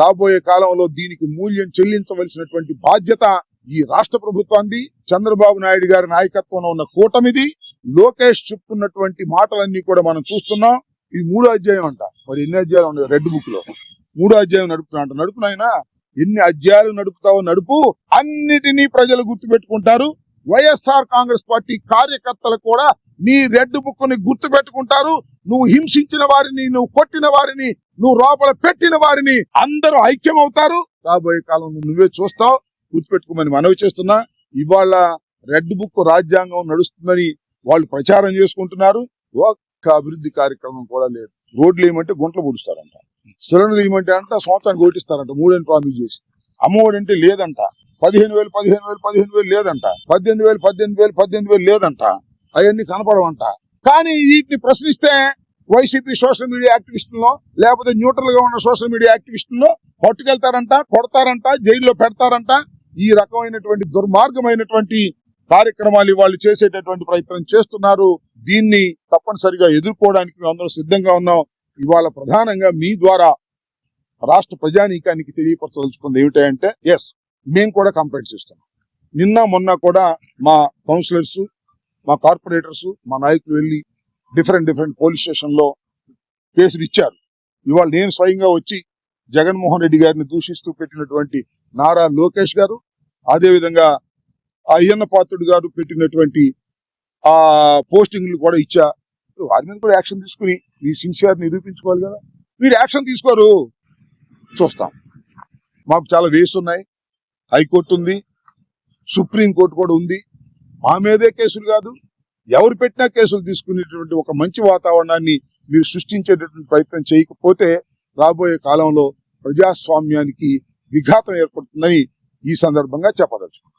రాబోయే కాలంలో దీనికి మూల్యం చెల్లించవలసినటువంటి బాధ్యత ఈ రాష్ట్ర ప్రభుత్వాన్ని చంద్రబాబు నాయుడు గారి నాయకత్వంలో ఉన్న కూటమిది. లోకేష్ చెప్తున్నటువంటి మాటలన్నీ కూడా మనం చూస్తున్నాం. ఇది మూడో అధ్యాయం అంట. మరి ఎన్ని అధ్యాయాలు ఉన్నాయి? రెడ్ బుక్లో మూడో అధ్యాయం నడుపుతున్నా అంట. నడుపునైనా ఎన్ని అధ్యాయాలు నడుపుతావో నడుపు. అన్నిటినీ ప్రజలు గుర్తుపెట్టుకుంటారు. వైఎస్ఆర్ కాంగ్రెస్ పార్టీ కార్యకర్తలు కూడా నీ రెడ్ బుక్ని గుర్తు పెట్టుకుంటారు. నువ్వు హింసించిన వారిని నువ్వు కొట్టిన వారిని నువ్వు లోపల పెట్టిన వారిని అందరూ ఐక్యమవుతారు. రాబోయే కాలంలో నువ్వే చూస్తావు. గుర్తుపెట్టుకోమని మనవి చేస్తున్నా. ఇవాళ రెడ్ బుక్ రాజ్యాంగం నడుస్తుందని వాళ్ళు ప్రచారం చేసుకుంటున్నారు. ఒక్క అభివృద్ధి కార్యక్రమం కూడా లేదు. రోడ్లు ఏమంటే గుంటలు పూడుస్తారంట. సిలిండర్లు ఏమంటే అంట సంవత్సరానికి ఓటిస్తారంట మూడేళ్ళు ప్రామిస్ చేసి. అమ్మఒడి అంటే లేదంట. పదిహేను వేలు పదిహేను వేలు పదిహేను వేలు లేదంట. పద్దెనిమిది వేలు పద్దెనిమిది వేలు పద్దెనిమిది వేలు లేదంట. అవన్నీ కనపడవంట. కానీ వీటిని ప్రశ్నిస్తే వైసీపీ సోషల్ మీడియా యాక్టివిస్టుల్లో లేకపోతే న్యూట్రల్గా ఉన్న సోషల్ మీడియా యాక్టివిస్టుల్లో పట్టుకెళ్తారంట కొడతారంట జైల్లో పెడతారంట. ఈ రకమైనటువంటి దుర్మార్గమైనటువంటి కార్యక్రమాలు వాళ్ళు చేసేటటువంటి ప్రయత్నం చేస్తున్నారు. దీన్ని తప్పనిసరిగా ఎదుర్కోవడానికి మేము అందరం సిద్ధంగా ఉన్నాం. ఇవాళ ప్రధానంగా మీ ద్వారా రాష్ట్ర ప్రజానీకానికి తెలియపరచదలుచుకుంది ఏమిటంటే ఎస్ మేము కూడా కంప్లైంట్ చేస్తున్నాం. నిన్న మొన్న కూడా మా కౌన్సిలర్స్ మా కార్పొరేటర్స్ మా నాయకులు వెళ్ళి డిఫరెంట్ డిఫరెంట్ పోలీస్ స్టేషన్లో కేసులు ఇచ్చారు. ఇవాళ నేను స్వయంగా వచ్చి జగన్మోహన్ రెడ్డి గారిని దూషిస్తూ పెట్టినటువంటి నారా లోకేష్ గారు అదే విధంగా ఆ అయ్యన్న పాత్రుడు గారు పెట్టినటువంటి ఆ పోస్టింగ్లు కూడా ఇచ్చా. వారి మీద కూడా యాక్షన్ తీసుకుని మీ సిన్సియర్ నిరూపించుకోవాలి కదా. మీరు యాక్షన్ తీసుకోరు. చూస్తాం. మాకు చాలా వేస్ ఉన్నాయి హైకోర్టు ఉంది సుప్రీం కోర్టు కూడా ఉంది. మా మీదే కేసులు కాదు ఎవరు పెట్టినా కేసులు తీసుకునేటువంటి ఒక మంచి వాతావరణాన్ని మీరు సృష్టించేటటువంటి ప్రయత్నం చేయకపోతే రాబోయే కాలంలో ప్రజాస్వామ్యానికి విఘాతం ఏర్పడుతుందని ఈ సందర్భంగా చెప్పదలుచుకున్నాను.